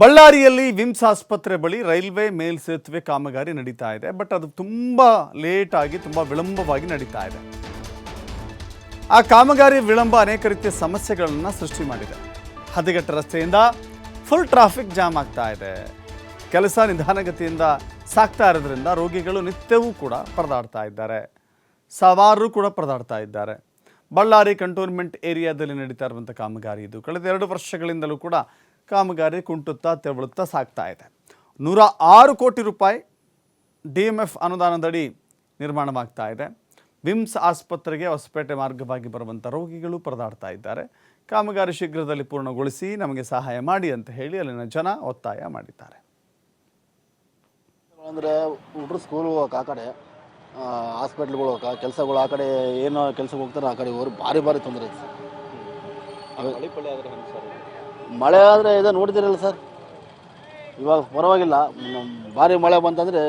ಬಳ್ಳಾರಿಯಲ್ಲಿ ವಿಮ್ಸ್ ಆಸ್ಪತ್ರೆ ಬಳಿ ರೈಲ್ವೆ ಮೇಲ್ಸೇತುವೆ ಕಾಮಗಾರಿ ನಡೀತಾ ಇದೆ, ಬಟ್ ಅದು ತುಂಬ ಲೇಟ್ ಆಗಿ, ತುಂಬ ವಿಳಂಬವಾಗಿ ನಡೀತಾ ಇದೆ. ಆ ಕಾಮಗಾರಿ ವಿಳಂಬ ಅನೇಕ ರೀತಿಯ ಸಮಸ್ಯೆಗಳನ್ನು ಸೃಷ್ಟಿ ಮಾಡಿದೆ. ಹದಗೆಟ್ಟ ರಸ್ತೆಯಿಂದ ಫುಲ್ ಟ್ರಾಫಿಕ್ ಜಾಮ್ ಆಗ್ತಾ ಇದೆ. ಕೆಲಸ ನಿಧಾನಗತಿಯಿಂದ ಸಾಕ್ತಾ ಇರೋದ್ರಿಂದ ರೋಗಿಗಳು ನಿತ್ಯವೂ ಕೂಡ ಪರದಾಡ್ತಾ ಇದ್ದಾರೆ. ಸವಾರರು ಕೂಡ ಪರದಾಡ್ತಾ ಇದ್ದಾರೆ. ಬಳ್ಳಾರಿ ಕಂಟೋನ್ಮೆಂಟ್ ಏರಿಯಾದಲ್ಲಿ ನಡೀತಾ ಇರುವಂಥ ಕಾಮಗಾರಿ ಇದು. ಕಳೆದ ಎರಡು ವರ್ಷಗಳಿಂದಲೂ ಕೂಡ ಕಾಮಗಾರಿ ಕುಂಟುತ್ತಾ ತೆವಳುತ್ತಾ ಸಾಗ್ತಾ ಇದೆ. ನೂರ ಆರು ಕೋಟಿ ರೂಪಾಯಿ ಡಿ ಎಂ ಎಫ್ ಅನುದಾನದಡಿ ನಿರ್ಮಾಣವಾಗ್ತಾ ಇದೆ. ವಿಮ್ಸ್ ಆಸ್ಪತ್ರೆಗೆ ಹೊಸಪೇಟೆ ಮಾರ್ಗವಾಗಿ ಬರುವಂಥ ರೋಗಿಗಳು ಪರದಾಡ್ತಾ ಇದ್ದಾರೆ. ಕಾಮಗಾರಿ ಶೀಘ್ರದಲ್ಲಿ ಪೂರ್ಣಗೊಳಿಸಿ ನಮಗೆ ಸಹಾಯ ಮಾಡಿ ಅಂತ ಹೇಳಿ ಅಲ್ಲಿನ ಜನ ಒತ್ತಾಯ ಮಾಡಿದ್ದಾರೆ. ಅಂದರೆ ಹುಡ್ರು ಸ್ಕೂಲ್ ಹೋಗಕ್ಕೆ ಆ ಕಡೆ ಹಾಸ್ಪಿಟ್ಲ್ಗಳು ಹೋಗಕ್ಕೆ ಕೆಲಸಗಳು ಆ ಕಡೆ ಏನೋ ಕೆಲಸಕ್ಕೆ ಹೋಗ್ತಾರೆ ಆ ಕಡೆ ಹೋಗಿ ಭಾರಿ ಭಾರಿ ತೊಂದರೆ ಐತೆ. ಸರ್? ಮಳೆ ಆದರೆ ಇದೆ ನೋಡಿದಿರಲ್ಲ ಸರ್? ಇವಾಗ ಪರವಾಗಿಲ್ಲ. ಭಾರಿ ಮಳೆ ಬಂತಂದರೆ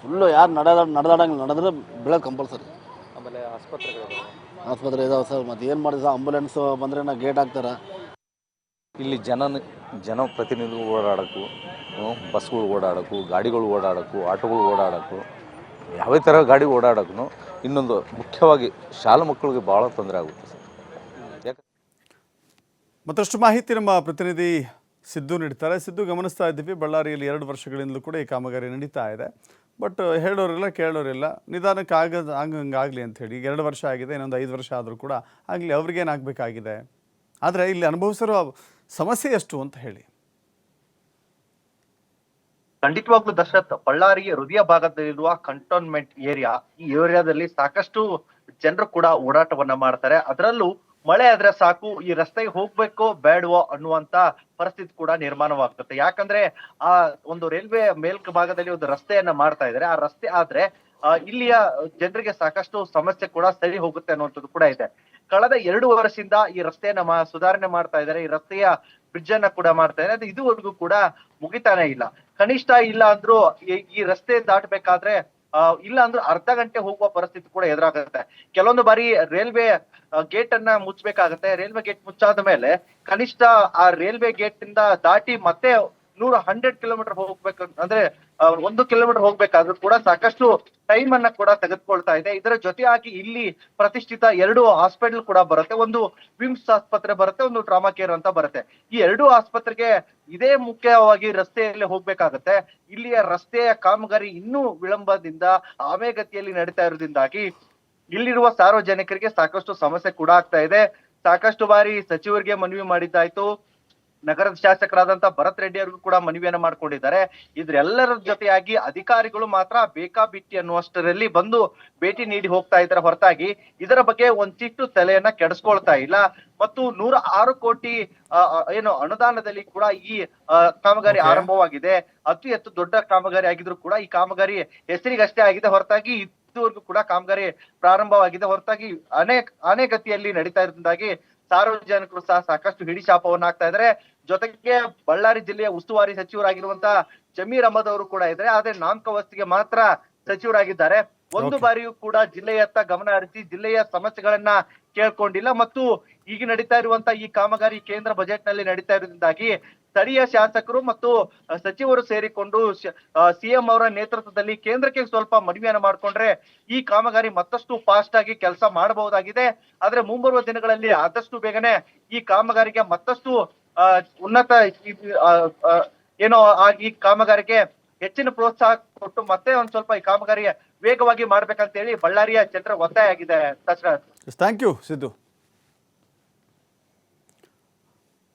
ಫುಲ್ಲು ಯಾರು ನಡೆದ ನಡೆದಾಡಂಗೆ ನಡೆದ್ರೆ ಬೀಳೋದು ಕಂಪಲ್ಸರಿ ಆಮೇಲೆ ಆಸ್ಪತ್ರೆಗಳು ಆಸ್ಪತ್ರೆ ಇದಾವೆ ಸರ್. ಮತ್ತು ಏನು ಮಾಡಿದ್ರೆ ಆಂಬುಲೆನ್ಸ್ ನಾ ಗೇಟ್ ಹಾಕ್ತಾರೆ. ಇಲ್ಲಿ ಜನ ಜನಪ್ರತಿನಿಧಿಗಳು ಓಡಾಡೋಕ್ಕೂ ಹ್ಮ್, ಬಸ್ಗಳು ಓಡಾಡೋಕ್ಕೂ ಗಾಡಿಗಳು ಓಡಾಡೋಕ್ಕೂ ಆಟೋಗಳು ಓಡಾಡೋಕ್ಕೂ ಯಾವ ಥರ ಗಾಡಿ ಓಡಾಡೋಕ್ಕೂ ಇನ್ನೊಂದು ಮುಖ್ಯವಾಗಿ ಶಾಲಾ ಮಕ್ಕಳಿಗೆ ಭಾಳ ತೊಂದರೆ ಆಗುತ್ತೆ ಸರ್. ಮತ್ತಷ್ಟು ಮಾಹಿತಿ ನಮ್ಮ ಪ್ರತಿನಿಧಿ ಸಿದ್ದು ನೀಡ್ತಾರೆ. ಸಿದ್ದು, ಗಮನಿಸ್ತಾ ಇದ್ದೀವಿ. ಬಳ್ಳಾರಿಯಲ್ಲಿ ಎರಡು ವರ್ಷಗಳಿಂದಲೂ ಕೂಡ ಈ ಕಾಮಗಾರಿ ನಡೀತಾ ಇದೆ. ಬಟ್ ಹೇಳೋರಿಲ್ಲ, ಕೇಳೋರಿಲ್ಲ. ನಿಧಾನಕ್ಕೆ ಆಗದ ಅಂತ ಹೇಳಿ. ಈಗ ಎರಡು ವರ್ಷ ಆಗಿದೆ, ಇನ್ನೊಂದು ಐದು ವರ್ಷ ಆದರೂ ಕೂಡ ಆಗಲಿ ಅವ್ರಿಗೇನಾಗಬೇಕಾಗಿದೆ ಆದರೆ ಇಲ್ಲಿ ಅನುಭವಿಸಿರೋ ಸಮಸ್ಯೆ ಎಷ್ಟು ಅಂತ ಹೇಳಿ. ಖಂಡಿತವಾಗ್ಲೂ ದಶರಥ್, ಬಳ್ಳಾರಿಯ ಹೃದಯ ಭಾಗದಲ್ಲಿರುವ ಕಂಟೋನ್ಮೆಂಟ್ ಏರಿಯಾ ಈ ಏರಿಯಾದಲ್ಲಿ ಸಾಕಷ್ಟು ಜನರು ಕೂಡ ಓಡಾಟವನ್ನ ಮಾಡ್ತಾರೆ. ಅದರಲ್ಲೂ ಮಳೆ ಆದ್ರೆ ಸಾಕು, ಈ ರಸ್ತೆಗೆ ಹೋಗ್ಬೇಕೋ ಬೇಡವೋ ಅನ್ನುವಂತ ಪರಿಸ್ಥಿತಿ ಕೂಡ ನಿರ್ಮಾಣವಾಗ್ತದೆ. ಯಾಕಂದ್ರೆ ಆ ಒಂದು ರೈಲ್ವೆ ಮೇಲ್ಕ ಭಾಗದಲ್ಲಿ ಒಂದು ರಸ್ತೆಯನ್ನ ಮಾಡ್ತಾ ಇದ್ದಾರೆ ಆ ರಸ್ತೆ ಆದ್ರೆ ಇಲ್ಲಿಯ ಜನರಿಗೆ ಸಾಕಷ್ಟು ಸಮಸ್ಯೆ ಕೂಡ ಸರಿ ಹೋಗುತ್ತೆ ಅನ್ನುವಂಥದ್ದು ಕೂಡ ಇದೆ. ಕಳೆದ ಎರಡು ವರ್ಷದಿಂದ ಈ ರಸ್ತೆಯನ್ನ ಸುಧಾರಣೆ ಮಾಡ್ತಾ ಇದ್ದಾರೆ ಈ ರಸ್ತೆಯ ಬ್ರಿಡ್ಜ್ ಅನ್ನ ಕೂಡ ಮಾಡ್ತಾ ಇದ್ದಾರೆ ಇದುವರೆಗೂ ಕೂಡ ಮುಗಿತಾನೆ ಇಲ್ಲ. ಕನಿಷ್ಠ ಇಲ್ಲ ಅಂದ್ರೂ ಈ- ರಸ್ತೆ ದಾಟಬೇಕಾದ್ರೆ ಇಲ್ಲ ಅಂದ್ರೆ ಅರ್ಧ ಗಂಟೆ ಹೋಗುವ ಪರಿಸ್ಥಿತಿ ಕೂಡ ಎದುರಾಗುತ್ತೆ. ಕೆಲವೊಂದು ಬಾರಿ ರೈಲ್ವೆ ಗೇಟ್ ಅನ್ನ ಮುಚ್ಚಬೇಕಾಗತ್ತೆ ರೈಲ್ವೆ ಗೇಟ್ ಮುಚ್ಚಾದ ಮೇಲೆ ಕನಿಷ್ಠ ಆ ರೈಲ್ವೆ ಗೇಟ್ ಇಂದ ದಾಟಿ ಮತ್ತೆ ನೂರ ಹಂಡ್ರೆಡ್ ಕಿಲೋಮೀಟರ್ ಹೋಗ್ಬೇಕು ಅಂದ್ರೆ ಒಂದು ಕಿಲೋಮೀಟರ್ ಹೋಗ್ಬೇಕಾದ್ರೂ ಕೂಡ ಸಾಕಷ್ಟು ಟೈಮ್ ಅನ್ನ ಕೂಡ ತೆಗೆದುಕೊಳ್ತಾ ಇದೆ. ಇದರ ಜೊತೆಯಾಗಿ ಇಲ್ಲಿ ಪ್ರತಿಷ್ಠಿತ ಎರಡು ಹಾಸ್ಪಿಟಲ್ ಕೂಡ ಬರುತ್ತೆ. ಒಂದು ವಿಮ್ಸ್ ಆಸ್ಪತ್ರೆ ಬರುತ್ತೆ, ಒಂದು ಟ್ರಾಮಾ ಕೇರ್ ಅಂತ ಬರುತ್ತೆ. ಈ ಎರಡು ಆಸ್ಪತ್ರೆಗೆ ಇದೇ ಮುಖ್ಯವಾಗಿ ರಸ್ತೆಯಲ್ಲಿ ಹೋಗ್ಬೇಕಾಗತ್ತೆ. ಇಲ್ಲಿಯ ರಸ್ತೆಯ ಕಾಮಗಾರಿ ಇನ್ನೂ ವಿಳಂಬದಿಂದ, ಆಮೇಗತಿಯಲ್ಲಿ ನಡೀತಾ ಇರೋದ್ರಿಂದಾಗಿ ಇಲ್ಲಿರುವ ಸಾರ್ವಜನಿಕರಿಗೆ ಸಾಕಷ್ಟು ಸಮಸ್ಯೆ ಕೂಡ ಆಗ್ತಾ ಇದೆ. ಸಾಕಷ್ಟು ಬಾರಿ ಸಚಿವರಿಗೆ ಮನವಿ ಮಾಡಿದ್ದಾಯ್ತು. ನಗರದ ಶಾಸಕರಾದಂತ ಭರತ್ ರೆಡ್ಡಿ ಅವರಿಗೂ ಕೂಡ ಮನವಿಯನ್ನು ಮಾಡ್ಕೊಂಡಿದ್ದಾರೆ. ಇದ್ರೆಲ್ಲರ ಜೊತೆಯಾಗಿ ಅಧಿಕಾರಿಗಳು ಮಾತ್ರ ಬೇಕಾಬಿಟ್ಟಿ ಅನ್ನುವಷ್ಟರಲ್ಲಿ ಬಂದು ಭೇಟಿ ನೀಡಿ ಹೋಗ್ತಾ ಇದ್ದಾರೆ. ಹೊರತಾಗಿ ಇದರ ಬಗ್ಗೆ ಒಂದಿಷ್ಟು ತಲೆಯನ್ನ ಕೆಡಿಸ್ಕೊಳ್ತಾ ಇಲ್ಲ. ಮತ್ತು ನೂರ ಆರು ಕೋಟಿ ಏನು ಅನುದಾನದಲ್ಲಿ ಕೂಡ ಈ ಕಾಮಗಾರಿ ಆರಂಭವಾಗಿದೆ. ಅತಿ ಹೆಚ್ಚು ದೊಡ್ಡ ಕಾಮಗಾರಿ ಆಗಿದ್ರು ಕೂಡ ಈ ಕಾಮಗಾರಿ ಹೆಸರಿಗಷ್ಟೇ ಆಗಿದೆ. ಹೊರತಾಗಿ ಇದುವರೆಗೂ ಕೂಡ ಕಾಮಗಾರಿ ಪ್ರಾರಂಭವಾಗಿದೆ. ಹೊರತಾಗಿ ಅನೇಕ ಅನೇಕತಿಯಲ್ಲಿ ನಡೀತಾ ಇರೋದ್ರಿಂದಾಗಿ ಸಾರ್ವಜನಿಕರು ಸಹ ಸಾಕಷ್ಟು ಹಿಡಿಶಾಪವನ್ನ ಆಗ್ತಾ ಇದ್ದಾರೆ. ಜೊತೆಗೆ ಬಳ್ಳಾರಿ ಜಿಲ್ಲೆಯ ಉಸ್ತುವಾರಿ ಸಚಿವರಾಗಿರುವಂತ ಜಮೀರ್ ಅಹಮದ್ ಅವರು ಕೂಡ ಇದ್ದಾರೆ. ಆದ್ರೆ ನಾಮಕಾವಸ್ತಿಗೆ ಮಾತ್ರ ಸಚಿವರಾಗಿದ್ದಾರೆ. ಒಂದು ಬಾರಿಯೂ ಕೂಡ ಜಿಲ್ಲೆಯತ್ತ ಗಮನ ಹರಿಸಿ ಜಿಲ್ಲೆಯ ಸಮಸ್ಯೆಗಳನ್ನ ಕೇಳ್ಕೊಂಡಿಲ್ಲ. ಮತ್ತು ಈಗ ನಡೀತಾ ಇರುವಂತಹ ಈ ಕಾಮಗಾರಿ ಕೇಂದ್ರ ಬಜೆಟ್ನಲ್ಲಿ ನಡೀತಾ ಇರೋದ್ರಿಂದಾಗಿ ಸ್ಥಳೀಯ ಶಾಸಕರು ಮತ್ತು ಸಚಿವರು ಸೇರಿಕೊಂಡು ಸಿಎಂ ಅವರ ನೇತೃತ್ವದಲ್ಲಿ ಕೇಂದ್ರಕ್ಕೆ ಸ್ವಲ್ಪ ಮನವಿಯನ್ನು ಮಾಡ್ಕೊಂಡ್ರೆ ಈ ಕಾಮಗಾರಿ ಮತ್ತಷ್ಟು ಫಾಸ್ಟ್ ಆಗಿ ಕೆಲಸ ಮಾಡಬಹುದಾಗಿದೆ. ಆದ್ರೆ ಮುಂಬರುವ ದಿನಗಳಲ್ಲಿ ಆದಷ್ಟು ಬೇಗನೆ ಈ ಕಾಮಗಾರಿಗೆ ಮತ್ತಷ್ಟು ಉನ್ನತ ಏನೋ ಈ ಕಾಮಗಾರಿಗೆ ಹೆಚ್ಚಿನ ಪ್ರೋತ್ಸಾಹ ಕೊಟ್ಟು ಮತ್ತೆ ಒಂದ್ ಸ್ವಲ್ಪ ಈ ಕಾಮಗಾರಿ ವೇಗವಾಗಿ ಮಾಡ್ಬೇಕಂತ ಹೇಳಿ ಬಳ್ಳಾರಿಯ ಜನರ ಒತ್ತಾಯ ಆಗಿದೆ. Dashrath thank you Siddu